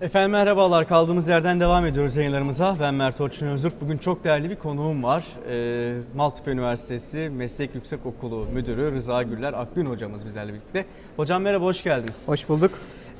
Efendim merhabalar. Kaldığımız yerden devam ediyoruz yayınlarımıza. Ben Mert Orçun Özürk. Bugün çok değerli bir konuğum var. Ee, Maltepe Üniversitesi Meslek Yüksek Okulu Müdürü Rıza Güller Akgün hocamız bizlerle birlikte. Hocam merhaba, hoş geldiniz. Hoş bulduk.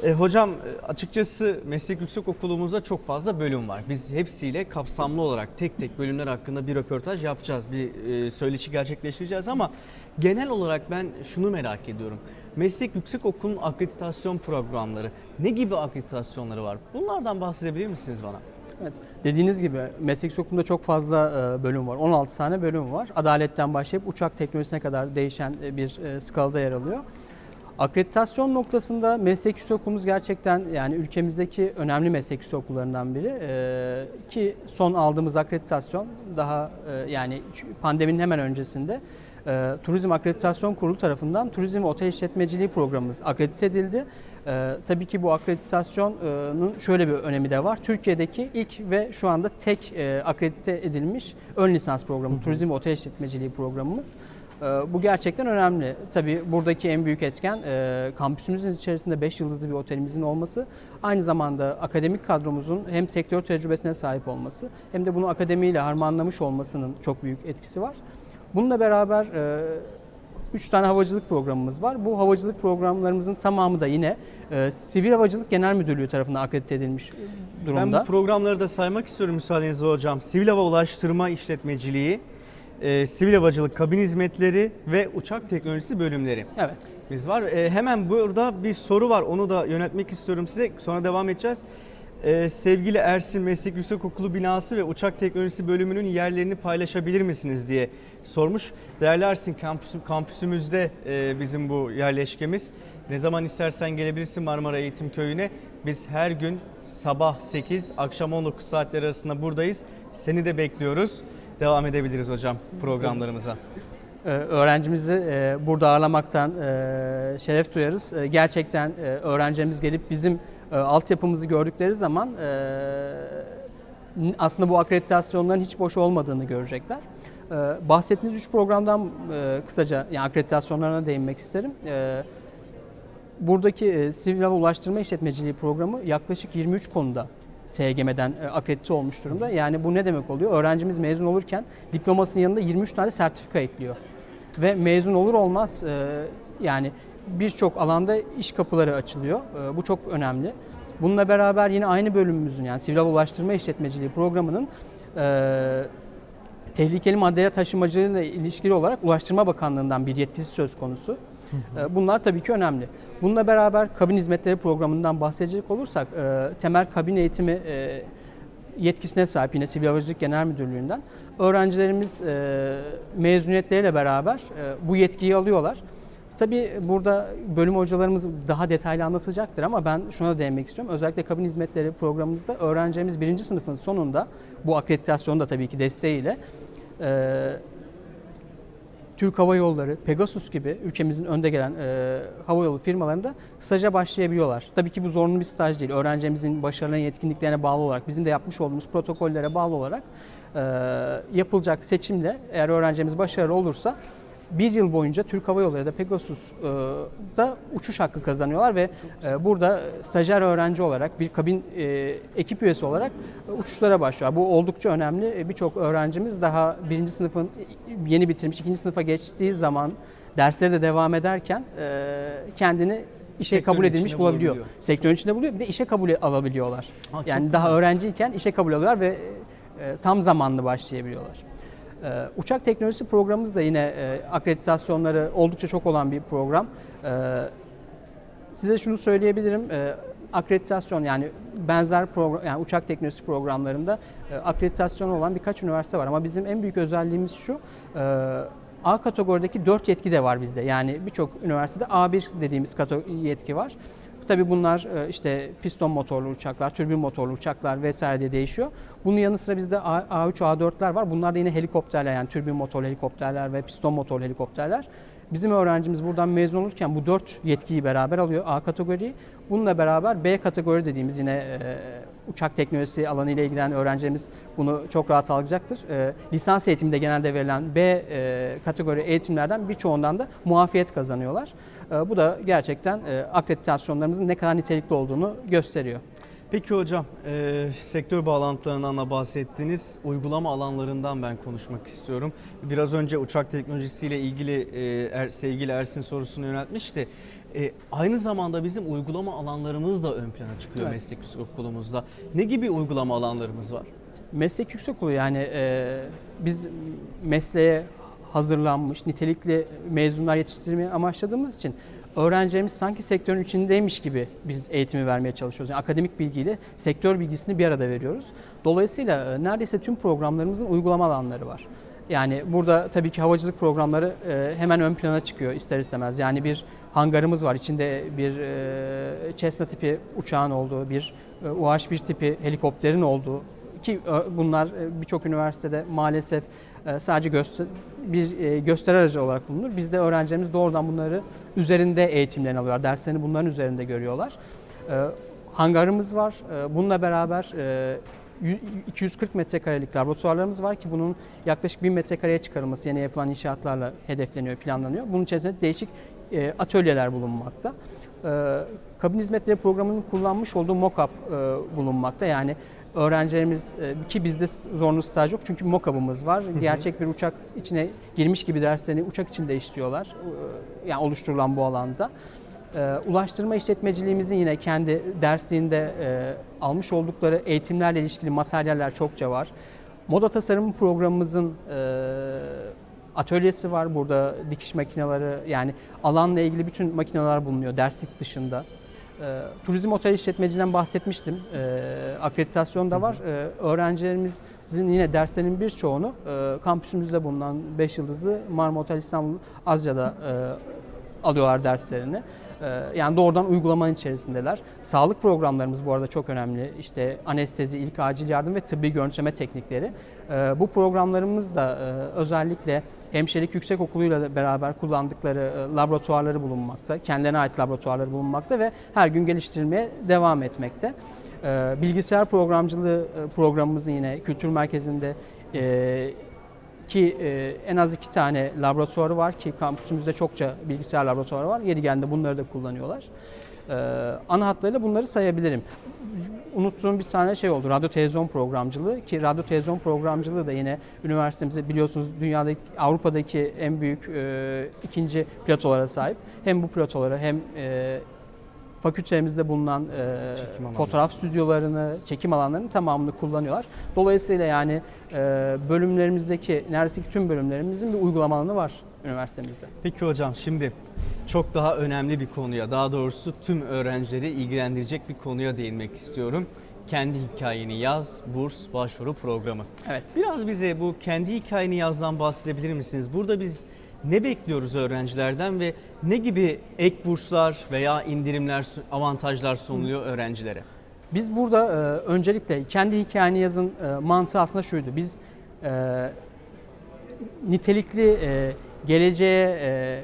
Ee, hocam e, açıkçası Meslek Yüksek Okulumuzda çok fazla bölüm var. Biz hepsiyle kapsamlı olarak tek tek bölümler hakkında bir röportaj yapacağız. Bir e, söyleşi gerçekleştireceğiz ama genel olarak ben şunu merak ediyorum. Meslek Yüksek Okulu'nun akreditasyon programları ne gibi akreditasyonları var? Bunlardan bahsedebilir misiniz bana? Evet. Dediğiniz gibi meslek okulunda çok fazla e, bölüm var. 16 tane bölüm var. Adaletten başlayıp uçak teknolojisine kadar değişen e, bir e, skalada yer alıyor. Akreditasyon noktasında meslek yüksek okulumuz gerçekten yani ülkemizdeki önemli meslek yüksek okullarından biri. Ki son aldığımız akreditasyon daha yani pandeminin hemen öncesinde e, Turizm Akreditasyon Kurulu tarafından Turizm Otel İşletmeciliği programımız akredite edildi. E, tabii ki bu akreditasyonun şöyle bir önemi de var. Türkiye'deki ilk ve şu anda tek e, akredite edilmiş ön lisans programı, Turizm Otel İşletmeciliği programımız. E, bu gerçekten önemli. Tabii buradaki en büyük etken e, kampüsümüzün içerisinde 5 yıldızlı bir otelimizin olması. Aynı zamanda akademik kadromuzun hem sektör tecrübesine sahip olması hem de bunu akademiyle harmanlamış olmasının çok büyük etkisi var. Bununla beraber 3 tane havacılık programımız var. Bu havacılık programlarımızın tamamı da yine e, Sivil Havacılık Genel Müdürlüğü tarafından akredite edilmiş durumda. Ben bu programları da saymak istiyorum müsaadenizle hocam. Sivil Hava Ulaştırma İşletmeciliği, e, Sivil Havacılık Kabin Hizmetleri ve Uçak Teknolojisi bölümleri. evet. Biz var. E, hemen burada bir soru var. Onu da yönetmek istiyorum size. Sonra devam edeceğiz. E, sevgili Ersin Meslek Yüksekokulu binası ve Uçak Teknolojisi bölümünün yerlerini paylaşabilir misiniz diye sormuş. Değerli Ersin kampüs, kampüsümüzde e, bizim bu yerleşkemiz. Ne zaman istersen gelebilirsin Marmara Eğitim Köyü'ne. Biz her gün sabah 8, akşam 19 saatleri arasında buradayız. Seni de bekliyoruz. Devam edebiliriz hocam programlarımıza. Ee, öğrencimizi e, burada ağırlamaktan e, şeref duyarız. E, gerçekten öğrencilerimiz gelip bizim e, altyapımızı gördükleri zaman e, aslında bu akreditasyonların hiç boş olmadığını görecekler. E, bahsettiğiniz üç programdan e, kısaca yani akreditasyonlarına değinmek isterim. E, buradaki e, Sivil Hava Ulaştırma İşletmeciliği programı yaklaşık 23 konuda SGM'den e, akredite olmuş durumda. Yani bu ne demek oluyor? Öğrencimiz mezun olurken diplomasının yanında 23 tane sertifika ekliyor. Ve mezun olur olmaz e, yani birçok alanda iş kapıları açılıyor. E, bu çok önemli. Bununla beraber yine aynı bölümümüzün yani Sivil Ulaştırma İşletmeciliği programının e, tehlikeli maddeler taşımacılığıyla ilişkili olarak Ulaştırma Bakanlığı'ndan bir yetkisi söz konusu. E, Bunlar tabii ki önemli. Bununla beraber kabin hizmetleri programından bahsedecek olursak e, temel kabin eğitimi e, yetkisine sahip yine Sivil Havacılık Genel Müdürlüğü'nden öğrencilerimiz e, mezuniyetleriyle beraber e, bu yetkiyi alıyorlar. Tabii burada bölüm hocalarımız daha detaylı anlatacaktır ama ben şuna değinmek istiyorum. Özellikle kabin hizmetleri programımızda öğrencilerimiz birinci sınıfın sonunda bu akreditasyonu da tabii ki desteğiyle e, Türk Hava Yolları, Pegasus gibi ülkemizin önde gelen e, hava yolu firmalarında staja başlayabiliyorlar. Tabii ki bu zorunlu bir staj değil. Öğrencimizin başarılarına, yetkinliklerine bağlı olarak, bizim de yapmış olduğumuz protokollere bağlı olarak e, yapılacak seçimle eğer öğrencimiz başarılı olursa bir yıl boyunca Türk Hava Yolları da Pegasus'da uçuş hakkı kazanıyorlar ve e, burada stajyer öğrenci olarak bir kabin e, ekip üyesi olarak uçuşlara başlıyor. Bu oldukça önemli. E, Birçok öğrencimiz daha birinci sınıfın yeni bitirmiş, ikinci sınıfa geçtiği zaman dersleri de devam ederken kendini işe Sektörün kabul edilmiş bulabiliyor. bulabiliyor. Sektörün içinde buluyor bir de işe kabul alabiliyorlar. Ha, yani daha öğrenciyken işe kabul alıyorlar ve tam zamanlı başlayabiliyorlar. Ee, uçak teknolojisi programımız da yine e, akreditasyonları oldukça çok olan bir program. Ee, size şunu söyleyebilirim. e, akreditasyon yani benzer program yani uçak teknolojisi programlarında e, akreditasyon olan birkaç üniversite var ama bizim en büyük özelliğimiz şu. A kategorideki 4 yetki de var bizde. Yani birçok üniversitede A1 dediğimiz yetki var. Tabii bunlar e, işte piston motorlu uçaklar, türbin motorlu uçaklar vesaire diye değişiyor. Bunun yanı sıra bizde A- A3, A4'ler var. Bunlar da yine helikopterler yani türbin motorlu helikopterler ve piston motorlu helikopterler. Bizim öğrencimiz buradan mezun olurken bu dört yetkiyi beraber alıyor A kategoriyi. Bununla beraber B kategori dediğimiz yine e, uçak teknolojisi alanı ile ilgilenen öğrencilerimiz bunu çok rahat alacaktır. E, lisans eğitiminde genelde verilen B e, kategori eğitimlerden birçoğundan da muafiyet kazanıyorlar. E, bu da gerçekten e, akreditasyonlarımızın ne kadar nitelikli olduğunu gösteriyor. Peki hocam, e, sektör bağlantılarından da bahsettiniz. Uygulama alanlarından ben konuşmak istiyorum. Biraz önce uçak teknolojisiyle ilgili e, er, sevgili Ersin sorusunu yöneltmişti. E, aynı zamanda bizim uygulama alanlarımız da ön plana çıkıyor Evet. meslek yüksek okulumuzda. Ne gibi uygulama alanlarımız var? Meslek yüksekokulu yani e, biz mesleğe hazırlanmış, nitelikli mezunlar yetiştirmeyi amaçladığımız için öğrencilerimiz sanki sektörün içindeymiş gibi biz eğitimi vermeye çalışıyoruz. Yani akademik bilgiyle sektör bilgisini bir arada veriyoruz. Dolayısıyla e, neredeyse tüm programlarımızın uygulama alanları var. Yani burada tabii ki havacılık programları e, hemen ön plana çıkıyor ister istemez. Yani bir hangarımız var. İçinde bir e, Cessna tipi uçağın olduğu, bir e, UH-1 tipi helikopterin olduğu ki e, bunlar e, birçok üniversitede maalesef e, sadece göster bir gösteri aracı olarak bulunur. Bizde öğrencilerimiz doğrudan bunları üzerinde eğitimlerini alıyorlar. Derslerini bunların üzerinde görüyorlar. Hangarımız var. Bununla beraber e, yü- 240 metrekarelik laboratuvarlarımız var ki bunun yaklaşık 1000 metrekareye çıkarılması yeni yapılan inşaatlarla hedefleniyor, planlanıyor. Bunun içerisinde değişik atölyeler bulunmakta. Kabin hizmetleri programının kullanmış olduğu mock-up bulunmakta. Yani öğrencilerimiz e, ki bizde zorunlu staj yok çünkü mock-up'ımız var. Gerçek bir uçak içine girmiş gibi derslerini uçak içinde işliyorlar. E, Yani oluşturulan bu alanda. Ee, ulaştırma işletmeciliğimizin yine kendi dersliğinde e, almış oldukları eğitimlerle ilişkili materyaller çokça var. Moda tasarım programımızın e, atölyesi var. Burada dikiş makineleri yani alanla ilgili bütün makineler bulunuyor derslik dışında. E, turizm otel işletmeciliğinden bahsetmiştim. E, akreditasyon da var. E, öğrencilerimizin yine derslerinin birçoğunu e, kampüsümüzde bulunan 5 yıldızlı Marmara Otel İstanbul Azya'da e, alıyorlar derslerini. Ee, Yani doğrudan uygulamanın içerisindeler. Sağlık programlarımız bu arada çok önemli. İşte anestezi, ilk acil yardım ve tıbbi görüntüleme teknikleri. Ee, Bu programlarımız da e, özellikle hemşirelik yüksek okuluyla beraber kullandıkları e, laboratuvarları bulunmakta. Kendilerine ait laboratuvarları bulunmakta ve her gün geliştirilmeye devam etmekte. Ee, Bilgisayar programcılığı e, programımızın yine kültür merkezinde ki e, en az iki tane laboratuvarı var ki kampüsümüzde çokça bilgisayar laboratuvarı var. Yeri geldiğinde bunları da kullanıyorlar. E, ana hatlarıyla bunları sayabilirim. Unuttuğum bir tane şey oldu. Radyo televizyon programcılığı ki radyo televizyon programcılığı da yine üniversitemizde biliyorsunuz dünyadaki Avrupa'daki en büyük e, ikinci platolara sahip. Hem bu platoları hem e, fakültemizde bulunan e, fotoğraf stüdyolarını, çekim alanlarının tamamını kullanıyorlar. Dolayısıyla yani bölümlerimizdeki neredeyse tüm bölümlerimizin bir uygulama alanı var üniversitemizde. Peki hocam şimdi çok daha önemli bir konuya, daha doğrusu tüm öğrencileri ilgilendirecek bir konuya değinmek istiyorum. Kendi hikayeni yaz, burs başvuru programı. Evet. Biraz bize bu kendi hikayeni yazdan bahsedebilir misiniz? Burada biz ne bekliyoruz öğrencilerden ve ne gibi ek burslar veya indirimler, avantajlar sunuluyor öğrencilere? Biz burada e, öncelikle kendi hikayeni yazın e, mantığı aslında şuydu. Biz e, nitelikli e, geleceğe e,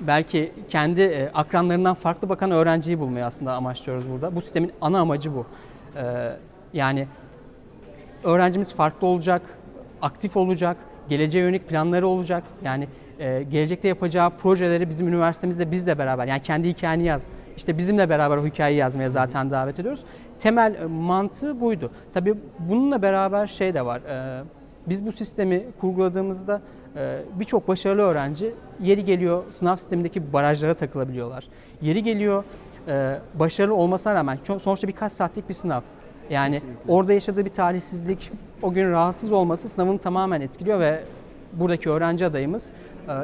belki kendi e, akranlarından farklı bakan öğrenciyi bulmayı aslında amaçlıyoruz burada. Bu sistemin ana amacı bu. E, yani öğrencimiz farklı olacak, aktif olacak, geleceğe yönelik planları olacak. Yani e, gelecekte yapacağı projeleri bizim üniversitemizde bizle beraber yani kendi hikayeni yaz. İşte bizimle beraber o hikayeyi yazmaya zaten davet ediyoruz. Temel e, mantığı buydu. Tabii bununla beraber şey de var. e, biz bu sistemi kurguladığımızda e, birçok başarılı öğrenci yeri geliyor sınav sistemindeki barajlara takılabiliyorlar. Yeri geliyor başarılı olmasına rağmen sonuçta birkaç saatlik bir sınav. Yani Kesinlikle. orada yaşadığı bir talihsizlik, o gün rahatsız olması sınavını tamamen etkiliyor ve buradaki öğrenci adayımız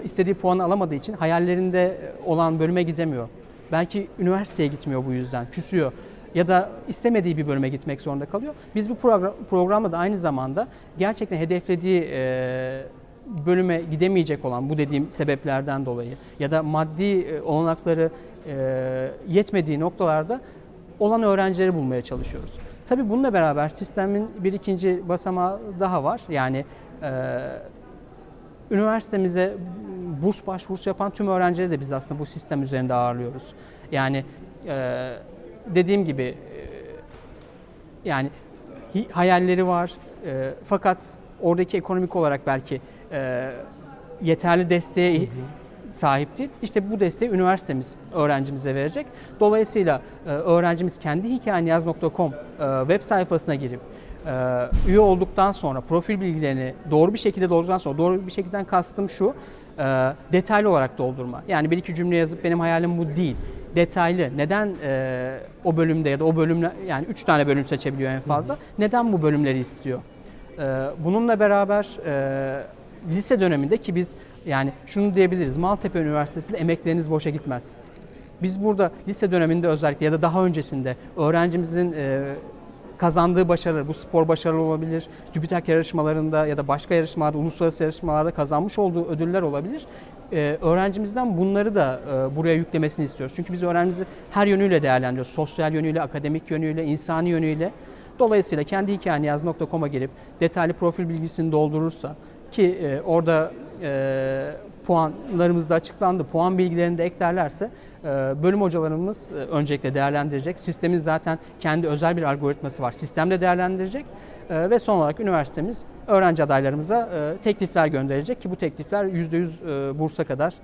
istediği puanı alamadığı için hayallerinde olan bölüme gidemiyor. Belki üniversiteye gitmiyor bu yüzden, küsüyor ya da istemediği bir bölüme gitmek zorunda kalıyor. Biz bu program, programda da aynı zamanda gerçekten hedeflediği e, bölüme gidemeyecek olan bu dediğim sebeplerden dolayı ya da maddi e, olanakları e, yetmediği noktalarda olan öğrencileri bulmaya çalışıyoruz. Tabii bununla beraber sistemin bir ikinci basamağı daha var. Yani e, üniversitemize burs başvurusu yapan tüm öğrencileri de biz aslında bu sistem üzerinde ağırlıyoruz. Yani e, dediğim gibi e, yani hayalleri var e, fakat oradaki ekonomik olarak belki e, yeterli desteğe sahip değil. İşte bu desteği üniversitemiz öğrencimize verecek. Dolayısıyla öğrencimiz kendi hikayeniyaz.com e, web sayfasına girip üye olduktan sonra profil bilgilerini doğru bir şekilde doldurduktan sonra doğru bir şekilde kastım şu e, detaylı olarak doldurma. Yani bir iki cümle yazıp benim hayalim bu değil. Detaylı. Neden e, o bölümde ya da o bölümle yani üç tane bölüm seçebiliyor en fazla. Neden bu bölümleri istiyor? E, bununla beraber e, lise döneminde ki biz yani şunu diyebiliriz. Maltepe Üniversitesi'nde emekleriniz boşa gitmez. Biz burada lise döneminde özellikle ya da daha öncesinde öğrencimizin e, kazandığı başarılar, bu spor başarılı olabilir, TÜBİTAK yarışmalarında ya da başka yarışmalarda, uluslararası yarışmalarda kazanmış olduğu ödüller olabilir. Ee, öğrencimizden bunları da e, buraya yüklemesini istiyoruz. Çünkü biz öğrencimizi her yönüyle değerlendiriyoruz. Sosyal yönüyle, akademik yönüyle, insani yönüyle. Dolayısıyla kendi hikayeniyaz.com'a girip detaylı profil bilgisini doldurursa ki e, orada e, puanlarımız da açıklandı. Puan bilgilerini de eklerlerse bölüm hocalarımız e, öncelikle değerlendirecek. Sistemin zaten kendi özel bir algoritması var. Sistemde değerlendirecek e, ve son olarak üniversitemiz öğrenci adaylarımıza e, teklifler gönderecek ki bu teklifler %100 e, bursa kadar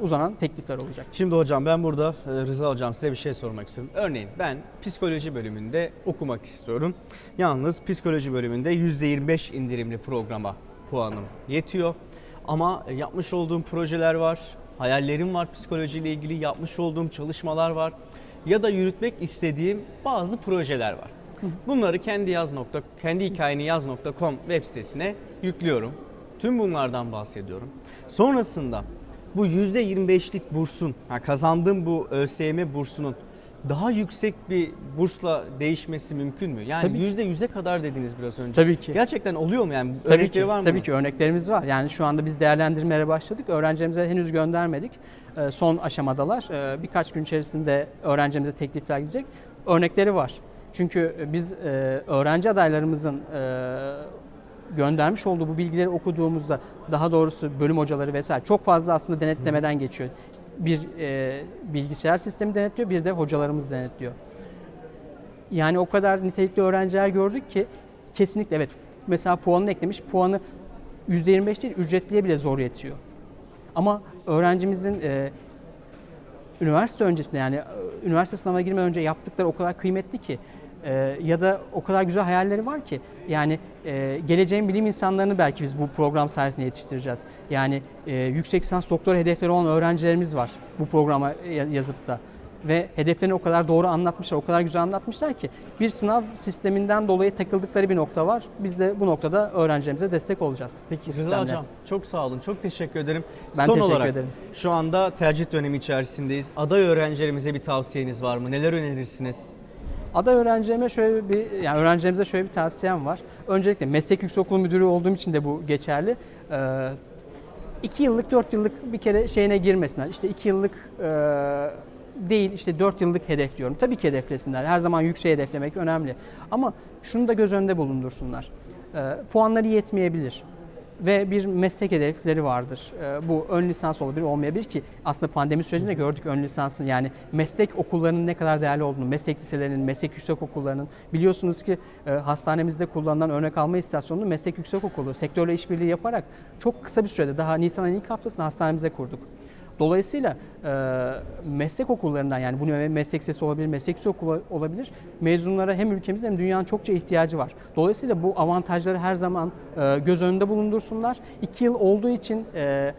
uzanan teklifler olacak. Şimdi hocam ben burada Rıza hocam size bir şey sormak istiyorum. Örneğin ben psikoloji bölümünde okumak istiyorum. Yalnız psikoloji bölümünde %25 indirimli programa puanım yetiyor. Ama yapmış olduğum projeler var, hayallerim var psikolojiyle ilgili, yapmış olduğum çalışmalar var ya da yürütmek istediğim bazı projeler var. Bunları kendi yaz nokta, kendi hikayeni yaz.com web sitesine yüklüyorum. Tüm bunlardan bahsediyorum. Sonrasında bu %25'lik bursun, kazandığım bu ÖSYM bursunun daha yüksek bir bursla değişmesi mümkün mü? Yani Tabii ki. %100'e kadar dediniz biraz önce. Tabii ki. Gerçekten oluyor mu yani? Tabii Örnekleri ki, var mı? tabii ki örneklerimiz var. Yani şu anda biz değerlendirmelere başladık. Öğrencilerimize henüz göndermedik. Ee, son aşamadalar. Ee, birkaç gün içerisinde öğrencimize teklifler gidecek. Örnekleri var. Çünkü biz e, öğrenci adaylarımızın e, göndermiş olduğu bu bilgileri okuduğumuzda daha doğrusu bölüm hocaları vesaire çok fazla aslında denetlemeden geçiyor. Bir e, bilgisayar sistemi denetliyor, bir de hocalarımız denetliyor. Yani o kadar nitelikli öğrenciler gördük ki kesinlikle evet mesela puanını eklemiş puanı %25 değil ücretliye bile zor yetiyor. Ama öğrencimizin e, üniversite öncesinde yani e, üniversite sınavına girmeden önce yaptıkları o kadar kıymetli ki e, ya da o kadar güzel hayalleri var ki yani e, geleceğin bilim insanlarını belki biz bu program sayesinde yetiştireceğiz. Yani e, yüksek lisans doktora hedefleri olan öğrencilerimiz var bu programa ya- yazıp da ve hedeflerini o kadar doğru anlatmışlar, o kadar güzel anlatmışlar ki bir sınav sisteminden dolayı takıldıkları bir nokta var. Biz de bu noktada öğrencilerimize destek olacağız. Peki Rıza. Hocam çok sağ olun. Çok teşekkür ederim. Ben Son teşekkür olarak ederim. şu anda tercih dönemi içerisindeyiz. Aday öğrencilerimize bir tavsiyeniz var mı? Neler önerirsiniz? Aday öğrencilerime şöyle bir yani öğrencilerimize şöyle bir tavsiyem var. Öncelikle meslek yüksekokulu müdürü olduğum için de bu geçerli. Ee, iki yıllık, dört yıllık bir kere şeyine girmesinler. İşte iki yıllık e, değil, işte dört yıllık hedefliyorum. Tabii ki hedeflesinler. Her zaman yüksek hedeflemek önemli. Ama şunu da göz önünde bulundursunlar. Ee, puanları yetmeyebilir ve bir meslek hedefleri vardır. Ee, bu ön lisans olabilir, olmayabilir ki aslında pandemi sürecinde gördük ön lisansın yani meslek okullarının ne kadar değerli olduğunu, meslek liselerinin, meslek yüksek okullarının biliyorsunuz ki e, hastanemizde kullanılan örnek alma istasyonunu meslek yüksek okulu sektörle işbirliği yaparak çok kısa bir sürede daha Nisan ayının ilk haftasında hastanemize kurduk. Dolayısıyla e, meslek okullarından yani bu meslek lisesi olabilir, meslek yüksek okulu olabilir. Mezunlara hem ülkemizde hem dünyanın çokça ihtiyacı var. Dolayısıyla bu avantajları her zaman e, göz önünde bulundursunlar. İki yıl olduğu için e,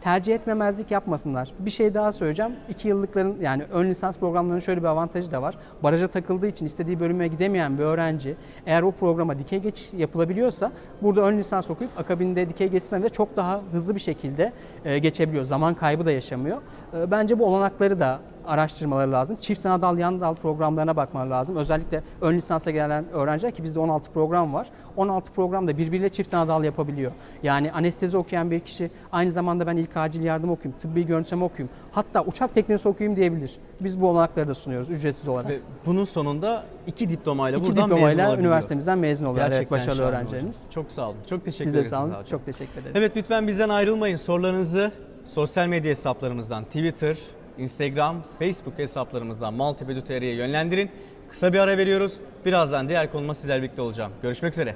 tercih etmemezlik yapmasınlar. Bir şey daha söyleyeceğim. İki yıllıkların yani ön lisans programlarının şöyle bir avantajı da var. Baraja takıldığı için istediği bölüme gidemeyen bir öğrenci eğer o programa dikey geçiş yapılabiliyorsa burada ön lisans okuyup akabinde dikey geçiş sınavında çok daha hızlı bir şekilde e, geçebiliyor. Zaman kaybı da yaşamıyor. E, bence bu olanakları da araştırmaları lazım. Çift ana dal, yan dal programlarına bakmaları lazım. Özellikle ön lisansa gelen öğrenciler ki bizde 16 program var. 16 program da birbiriyle çift ana dal yapabiliyor. Yani anestezi okuyan bir kişi aynı zamanda ben ilk acil yardım okuyayım, tıbbi görüntüleme okuyayım. Hatta uçak teknolojisi okuyayım diyebilir. Biz bu olanakları da sunuyoruz ücretsiz olarak. Ve bunun sonunda iki diplomayla İki buradan mezun diplomayla olabiliyor. üniversitemizden mezun oluyor. Evet, Gerçekten başarılı şahane öğrencilerimiz. hocam. Çok sağ olun. Çok teşekkür Siz de ederiz sağ olun. Çok teşekkür ederim. Evet lütfen bizden ayrılmayın. Sorularınızı sosyal medya hesaplarımızdan Twitter, Instagram, Facebook hesaplarımızdan Maltepe.tr'ye yönlendirin. Kısa bir ara veriyoruz. Birazdan diğer konuma sizlerle birlikte olacağım. Görüşmek üzere.